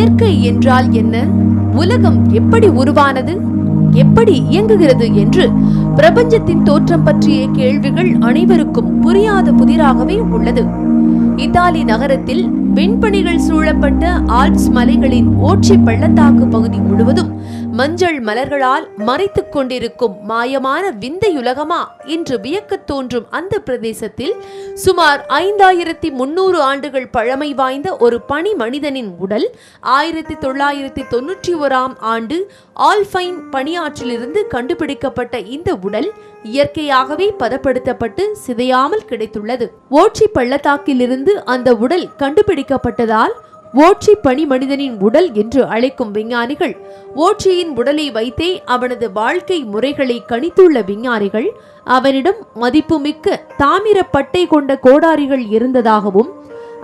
இயற்கை என்றால் என்ன? உலகம் எப்படி உருவானது? எப்படி இயங்குகிறது என்று பிரபஞ்சத்தின் தோற்றம் பற்றிய கேள்விகள் அனைவருக்கும் புரியாத புதிராகவே உள்ளது. இத்தாலி நகரத்தில் விண்பணிகள் சூழப்பட்ட ஆல்ப்ஸ் மலைகளின் ஓட்சி பள்ளத்தாக்கு பகுதி முழுவதும் மஞ்சள் மலர்களால் மறைத்துக் கொண்டிருக்கும் மாயமான விந்தையுலகமா என்று வியக்கத் தோன்றும் அந்த பிரதேசத்தில் சுமார் ஐந்தாயிரத்தி முன்னூறு ஆண்டுகள் பழமை வாய்ந்த ஒரு பனி மனிதனின் உடல் ஆயிரத்தி தொள்ளாயிரத்தி தொன்னூற்றி ஓராம் ஆண்டு ஆல்ஃபைன் பனியாற்றிலிருந்து கண்டுபிடிக்கப்பட்ட இந்த உடல் இயற்கையாகவே பதப்படுத்தப்பட்டு சிதையாமல் கிடைத்துள்ளது. ஓட்சி பள்ளத்தாக்கிலிருந்து அந்த உடல் கண்டுபிடிக்கப்பட்டதால் ஓட்சி பணி மனிதனின் உடல் என்று அழைக்கும் விஞ்ஞானிகள் ஓட்சியின் உடலை வைத்தே அவனது வாழ்க்கை முறைகளை கணித்துள்ள விஞ்ஞானிகள் அவனிடம் மதிப்புமிக்க தாமிர பட்டை கொண்ட கோடாரிகள் இருந்ததாகவும்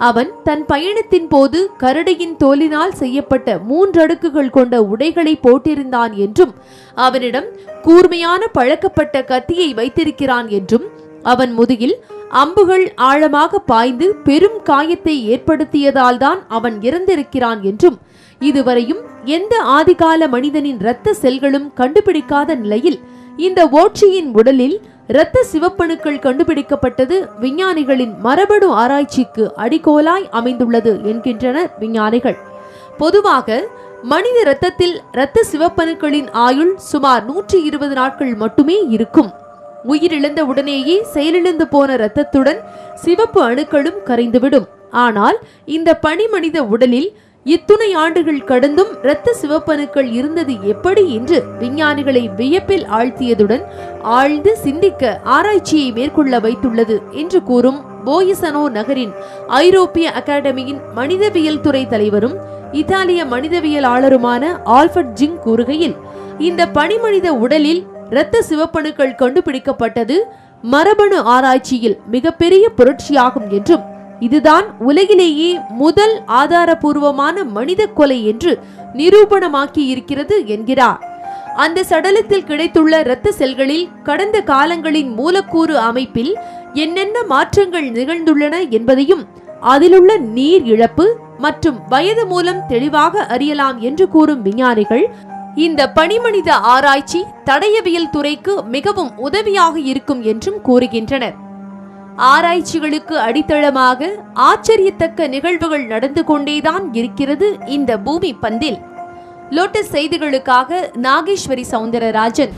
அவன் தன் பயணத்தின் போது கரடியின் தோலினால் செய்யப்பட்ட மூன்றடுக்குகள் கொண்ட உடைகளை போட்டிருந்தான் என்றும் அவனிடம் கூர்மையான பழக்கப்பட்ட கத்தியை வைத்திருக்கிறான் என்றும் அவன் முதுகில் அம்புகள் ஆழமாக பாய்ந்து பெரும் காயத்தை ஏற்படுத்தியதால்தான் அவன் இறந்திருக்கிறான் என்றும் இதுவரையும் எந்த ஆதிகால மனிதனின் இரத்த செல்களும் கண்டுபிடிக்காத நிலையில் இந்த ஓட்சியின் உடலில் இரத்த சிவப்பணுக்கள் கண்டுபிடிக்கப்பட்டது விஞ்ஞானிகளின் மரபணு ஆராய்ச்சிக்கு அடிகோலாய் அமைந்துள்ளது என்கின்றனர் விஞ்ஞானிகள். பொதுவாக மனித இரத்தத்தில் இரத்த சிவப்பணுக்களின் ஆயுள் சுமார் நூற்றி இருபது நாட்கள் மட்டுமே இருக்கும். உயிரிழந்த உடனேயே செயலிழந்து போன இரத்தத்துடன் சிவப்பு அணுக்களும் கரைந்துவிடும். ஆனால் இந்த பனிமனித உடலில் இத்துணை ஆண்டுகள் கடந்தும் இரத்த சிவப்பணுக்கள் இருந்தது எப்படி என்று விஞ்ஞானிகளை வியப்பில் ஆழ்த்தியதுடன் ஆழ்ந்து சிந்திக்க ஆராய்ச்சியை மேற்கொள்ள வைத்துள்ளது என்று கூறும் போயிசனோ நகரின் ஐரோப்பிய அகாடமியின் மனிதவியல் துறை தலைவரும் இத்தாலிய மனிதவியலாளருமான ஆல்பர்ட் ஜிங் கூறுகையில் இந்த பனிமனித உடலில் இரத்த சிவப்பணுக்கள் கண்டுபிடிக்கப்பட்டது மரபணு ஆராய்ச்சியில் மிகப்பெரிய புரட்சியாகும் என்றும் இதுதான் உலகிலேயே முதல் ஆதாரபூர்வமான மனித கொலை என்று நிரூபணமாக்கி இருக்கிறது என்கிறார். அந்த சடலத்தில் கிடைத்துள்ள இரத்த செல்களில் கடந்த காலங்களின் மூலக்கூறு அமைப்பில் என்னென்ன மாற்றங்கள் நிகழ்ந்துள்ளன என்பதையும் அதிலுள்ள நீர் இழப்பு மற்றும் வயது மூலம் தெளிவாக அறியலாம் என்று கூறும் விஞ்ஞானிகள் இந்த பனிமனித ஆராய்ச்சி தடயவியல் துறைக்கு மிகவும் உதவியாக இருக்கும் என்றும் கூறுகின்றனர். ஆராய்ச்சிகளுக்கு அடித்தளமாக ஆச்சரியத்தக்க நிகழ்வுகள் நடந்து கொண்டேதான் இருக்கிறது இந்த பூமி பந்தில். லோட்டஸ் செய்திகளுக்காக நாகேஸ்வரி சவுந்தரராஜன்.